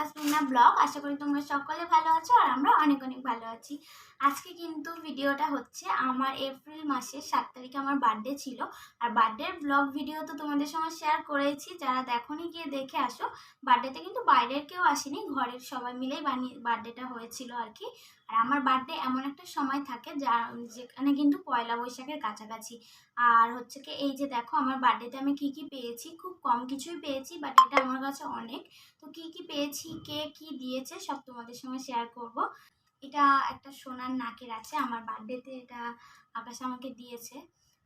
আকাশ blog. আশা করি তোমরা সকলে ভালো আছো আর আমরা অনেক অনেক ভালো আছি। আজকে কিন্তু ভিডিওটা হচ্ছে আমার এপ্রিল মাসের সাত তারিখে আমার বার্থডে ছিল। আর বার্থডের ব্লগ ভিডিও তো তোমাদের সঙ্গে শেয়ার করেছি। যারা দেখোনি গিয়ে দেখে আসো। বার্থডেতে কিন্তু বাইরের কেউ আসেনি, ঘরের সবাই মিলেই বানিয়ে বার্থডেটা হয়েছিল আর কি। আর আমার বার্থডে এমন একটা সময় থাকে যা, যেখানে কিন্তু পয়লা বৈশাখের কাছাকাছি। আর হচ্ছে কি, এই যে দেখো, আমার বার্থডেতে আমি কি কি পেয়েছি? খুব কম কিছুই পেয়েছি বাট এটা আমার কাছে অনেক। তো কি কি পেয়েছি, কে কি দিয়েছে, সব তোমাদের সঙ্গে শেয়ার করব। এটা একটা সোনার নাকের আছে, আমার বার্থডেতে এটা আকাশ আমাকে দিয়েছে।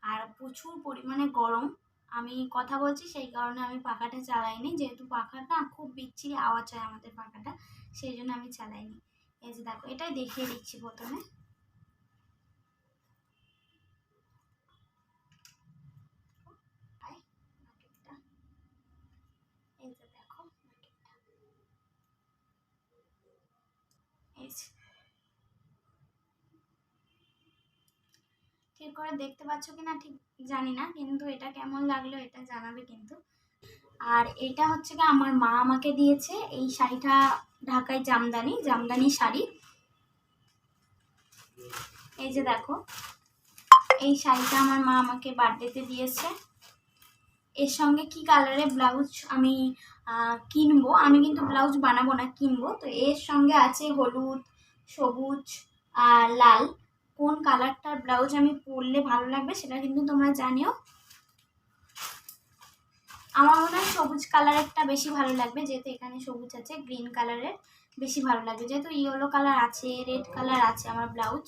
আর প্রচুর পরিমাণে গরম। আমি কথা বলছি, সেই কারণে আমি পাখাটা চালাইনি। যেহেতু পাখাটা খুব বিচ্ছিরি আওয়াজ হয় আমাদের পাখাটা, সেই জন্য আমি চালাইনি। এই যে দেখো, এটাই দেখিয়ে দিচ্ছি প্রথমে আয়, নাকেরটা। এই যে দেখো নাকেরটা। যে। ঠিক করে দেখতে পাচ্ছ কিনা ঠিক জানি না, কিন্তু এটা কেমন লাগল এটা জানাবে কিন্তু। আর এটা হচ্ছে কি আমার মা আমাকে দিয়েছে এই শাড়িটা ঢাকায় জামদানি জামদানি শাড়ি। এই যে দেখো, এই শাড়িটা আমার মা আমাকে বার্থডেতে দিয়েছে। এর সঙ্গে কি কালারের ব্লাউজ আমি কিনবো। আমি কিন্তু ব্লাউজ বানাবো না, কিনবো। তো এর সঙ্গে আছে হলুদ, সবুজ আর লাল। কোন কালারটার ব্লাউজ আমি পরলে ভালো লাগবে সেটা কিন্তু তোমরা জানিও। আমার মনে হয় সবুজ কালারেরটা বেশি ভালো লাগবে, যেহেতু এখানে সবুজ আছে, গ্রিন কালারের বেশি ভালো লাগবে। যেহেতু ইয়েলো কালার আছে, রেড কালার আছে আমার ব্লাউজ।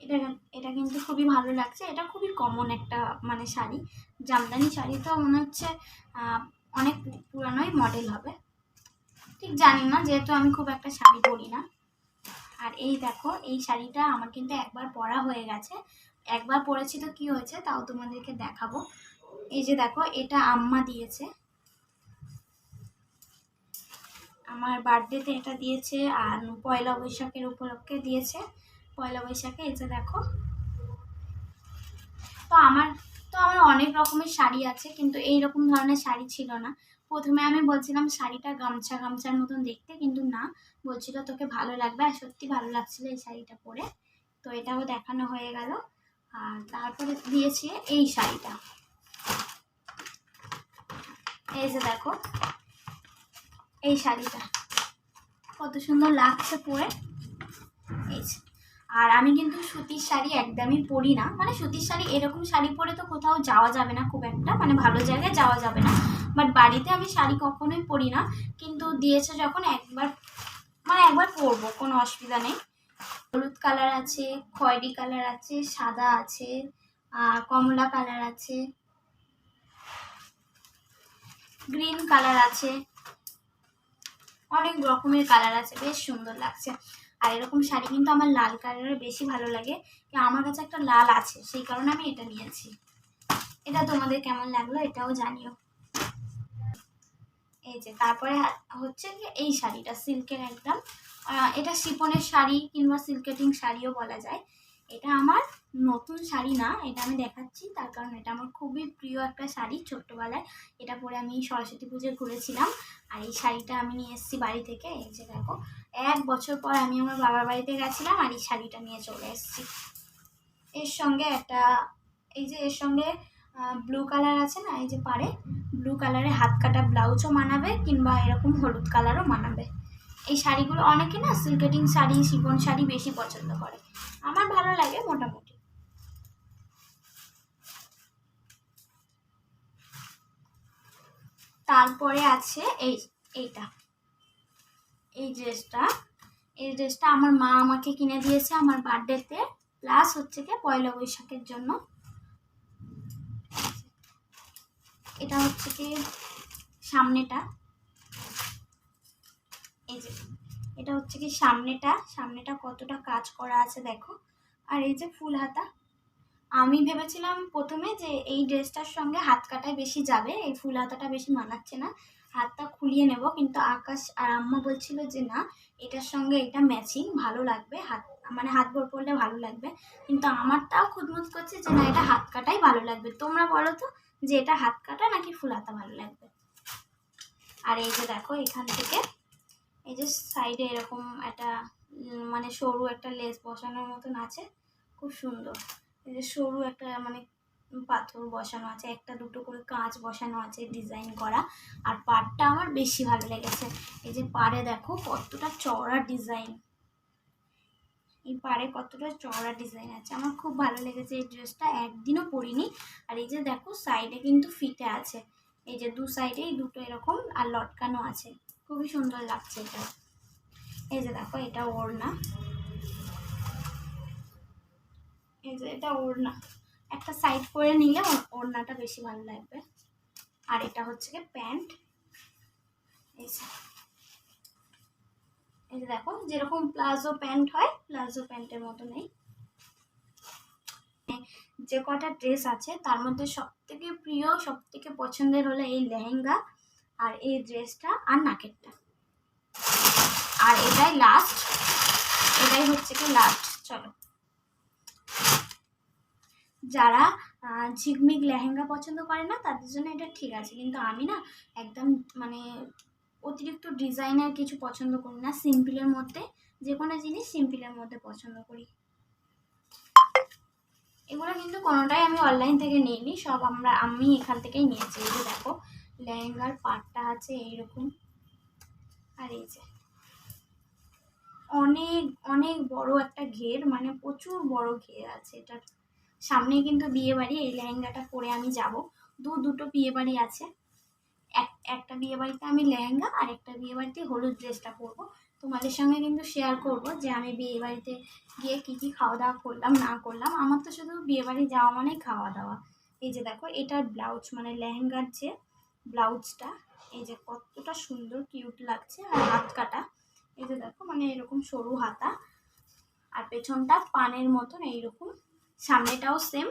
এটা এটা কিন্তু খুবই ভালো লাগছে। এটা খুবই কমন একটা মানে শাড়ি। জামদানি শাড়ি তো মনে হচ্ছে অনেক পুরানোই মডেল হবে। ঠিক জানি না, যেহেতু আমি খুব একটা শাড়ি পরি না। আর এই দেখো, এই শাড়িটা আমার কিন্তু একবার পরা হয়ে গেছে। একবার পরেছি তো কি হয়েছে, তাও তোমাদেরকে দেখাবো। এই যে দেখো, এটা আম্মা দিয়েছে। আমার বার্থডেতে এটা দিয়েছে, আর পয়লা বৈশাখের উপলক্ষে দিয়েছে। পয়লা বৈশাখে এই যে দেখো। তো আমার তো আমার অনেক রকমের শাড়ি আছে, কিন্তু এই রকম ধরনের শাড়ি ছিল না। প্রথমে আমি বলছিলাম, শাড়িটা গামছা, গামছার মতন দেখতে, কিন্তু না। বলছিল, তোকে ভালো লাগবে। আর সত্যি ভালো লাগছিল এই শাড়িটা পরে। তো এটাও দেখানো হয়ে গেল। আর তারপরে দিয়েছে এই শাড়িটা। এই যে দেখো, এই শাড়িটা। কত সুন্দর লাগছে পরে। এই যে। আর আমি কিন্তু সুতির শাড়ি একদমই পরি না। মানে সুতির শাড়ি, এরকম শাড়ি পরে তো কোথাও যাওয়া যাবে না খুব একটা। মানে ভালো জায়গায় যাওয়া যাবে না। বাট বাড়িতে আমি শাড়ি কখনোই পরি না। কিন্তু দিয়েছে যখন একবার মানে একবার পরবো, কোনো অসুবিধা নেই। হলুদ কালার আছে, খয়েরি কালার আছে, সাদা আছে আর কমলা কালার আছে, গ্রিন কালার আছে, অনেক রকমের কালার আছে। বেশ সুন্দর লাগছে। আর এরকম শাড়ি কিন্তু আমার লাল কালারের বেশি ভালো লাগে। আমার কাছে একটা লাল আছে, সেই কারণে আমি এটা নিয়েছি। এটা তোমাদের কেমন লাগল এটাও জানিও। এই যে, তারপরে হচ্ছে যে এই শাড়িটা সিল্কের একদম। এটা শিপনের শাড়ি কিংবা সিল্কেটিং শাড়িও বলা যায়। এটা আমার নতুন শাড়ি না, এটা আমি দেখাচ্ছি। তার কারণ এটা আমার খুবই প্রিয় একটা শাড়ি ছোট্টবেলায়। এটা পরে আমি সরস্বতী পুজো ঘুরেছিলাম। আর এই শাড়িটা আমি নিয়ে এসেছি বাড়ি থেকে। এই যে দেখো এক বছর পর আমি আমার বাবার বাড়িতে গেছিলাম আর এই শাড়িটা নিয়ে চলে এসেছি। এর সঙ্গে একটা, এই যে এর সঙ্গে ব্লু কালার আছে না, এই যে পারে ব্লু কালারের হাত কাটা ব্লাউজও মানাবে কিংবা এরকম হলুদ কালারও মানাবে। এই শাড়িগুলো অনেকে না সিল্কেটিং শাড়ি, শিফন শাড়ি বেশি পছন্দ করে। আমার ভালো লাগে মোটামুটি। তারপরে আছে এই, এইটা। এই ড্রেসটা। এই ড্রেসটা আমার মা আমাকে কিনে দিয়েছে আমার বার্থডেতে। প্লাস হচ্ছে কি পয়লা বৈশাখের জন্য। এটা হচ্ছে কি সামনেটা। এই যে, এটা হচ্ছে কি সামনেটা। সামনেটা কতটা কাজ করা আছে দেখো। আর এই যে ফুল হাতা। আমি ভেবেছিলাম প্রথমে যে এই ড্রেসটার সঙ্গে হাত কাটায় বেশি যাবে, এই ফুল হাতাটা বেশি মানাচ্ছে না। হাতটা খুলিয়ে নেব, কিন্তু আকাশ আর আম্মা বলছিল যে না, এটার সঙ্গে এটা ম্যাচিং ভালো লাগবে। হাত মানে হাত ভর পড়লে ভালো লাগবে। কিন্তু আমারটাও খুদমুদ করছে যে না, এটা হাত কাটাই ভালো লাগবে। তোমরা বলো তো যে এটা হাত কাটা নাকি ফুল হাতা ভালো লাগবে? আর এই যে দেখো, এখান থেকে এই যে সাইডে এরকম একটা মানে সরু একটা লেস বসানোর মতন আছে। খুব সুন্দর। এই যে সরু একটা মানে পাথর বসানো আছে, একটা দুটো করে কাঁচ বসানো আছে ডিজাইন করা। আর পাড়টা আমার বেশি ভালো লেগেছে। এই যে পাড়ে দেখো কতটা চওড়া ডিজাইন এই পাড়ে কতটা চওড়া ডিজাইন আছে। আমার খুব ভালো লেগেছে এই ড্রেসটা একদিনও পরিনি। আর এই যে দেখো সাইডে কিন্তু ফিতে আছে। এই যে দু সাইডেই দুটো এরকম আর লটকানো আছে। খুবই সুন্দর লাগছে এটা। এই যে দেখো এটা ওড়না। এই যে এটা ওড়না। একটা সাইড করে নিলে ওড়নাটা বেশি ভালো লাগবে। আর এটা হচ্ছে কি প্যান্ট। এই যে। এই যে দেখো, যেরকম প্লাজো প্যান্ট হয়, প্লাজো প্যান্টের মতো নেই। যে কটা ড্রেস আছে, তার মধ্যে সব থেকে প্রিয় সব থেকে পছন্দের হলো এই লেহেঙ্গা আর এই ড্রেসটা আর নাকেরটা। আর এটাই লাস্ট এটাই হচ্ছে কি লাস্ট চলো। যারা ঝিকমিক লেহেঙ্গা পছন্দ করে না, তাদের জন্য এটা ঠিক আছে। কিন্তু আমি না একদম মানে অতিরিক্ত ডিজাইনের কিছু পছন্দ করি না। সিম্পলের মধ্যে যে কোনো জিনিস সিম্পলের মধ্যে পছন্দ করি। এগুলো কিন্তু কোনোটাই আমি অনলাইন থেকে নিইনি, সব আমরা, আমি এখান থেকেই নিয়েছি। এই যে দেখো, লেহেঙ্গার পাটটা আছে এইরকম। আর এই যে, অনেক অনেক বড় একটা ঘের মানে প্রচুর বড় ঘের আছে। এটার সামনে কিন্তু বিয়ে বাড়ি, এই লেহেঙ্গাটা পরে আমি যাব। দু, দুটো বিয়ে বাড়ি আছে। এক, একটা বিয়ে বাড়িতে আমি লেহেঙ্গা আর একটা বিয়ে বাড়িতে হলুদ ড্রেসটা পরবো। তোমাদের সঙ্গে কিন্তু শেয়ার করব যে আমি বিয়ে বাড়িতে গিয়ে কী কী খাওয়া দাওয়া করলাম, না করলাম। আমার তো শুধু বিয়ে বাড়ি যাওয়া মানেই খাওয়া দাওয়া। এই যে দেখো, এটার ব্লাউজ মানে লেহেঙ্গার যে ব্লাউজটা, এই যে কতটা সুন্দর কিউট লাগছে। আর হাত কাটা, এই যে দেখো মানে এরকম সরু হাতা। আর পেছনটা পানের মতন, এইরকম। সামনেটাও সেম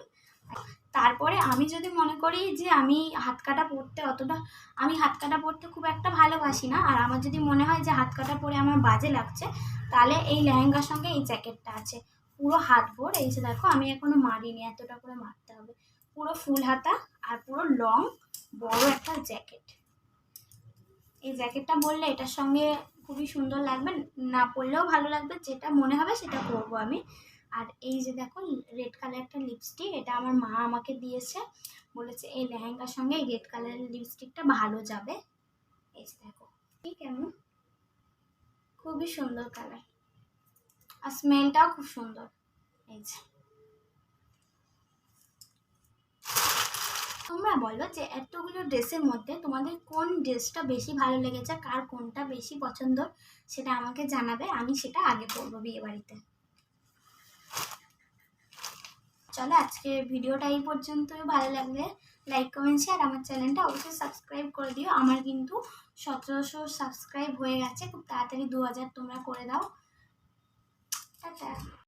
তারপরে আমি যদি মনে করি যে আমি হাত কাটা পরতে অতটা, আমি হাত কাটা পরতে খুব একটা ভালোবাসি না, আর আমার যদি মনে হয় যে হাত কাটা পরে আমার বাজে লাগছে, তাহলে এই লেহেঙ্গার সঙ্গে এই জ্যাকেটটা আছে। পুরো হাত ভোর এই যে দেখো, আমি এখনও মারিনি, এতটা করে মারতে হবে। পুরো ফুল হাতা আর পুরো লং বড় একটা জ্যাকেট। এই জ্যাকেটটা বললে এটার সঙ্গে খুবই সুন্দর লাগবে, না পরলেও ভালো লাগবে, যেটা মনে হবে সেটা পরবো আমি। আর এই যে দেখো রেড কালার একটা লিপস্টিক এটা আমার মা আমাকে দিয়েছে। বলেছে, এই লেহেঙ্গার সঙ্গে এই রেড কালারের লিপস্টিকটা ভালো যাবে। এই যে দেখো ঠিক কেমন? খুবই সুন্দর কালার আর স্মেলটাও খুব সুন্দর। এই যে। তোমরা বলো যে, এতগুলো ড্রেসের মধ্যে তোমাদের কোন ড্রেসটা বেশি ভালো লেগেছে, কার কোনটা বেশি পছন্দ, সেটা আমাকে জানাবে, আমি সেটা আগে পরবো বিয়ে বাড়িতে চলো আজকে ভিডিওটা এই পর্যন্তই। ভালো লাগলে লাইক কমেন্ট শেয়ার আমার চ্যানেলটা অবশ্যই সাবস্ক্রাইব করে দিও। আমার কিন্তু সতেরোশো সাবস্ক্রাইব হয়ে গেছে। খুব তাড়াতাড়ি দু হাজার তোমরা করে দাও। টাটা।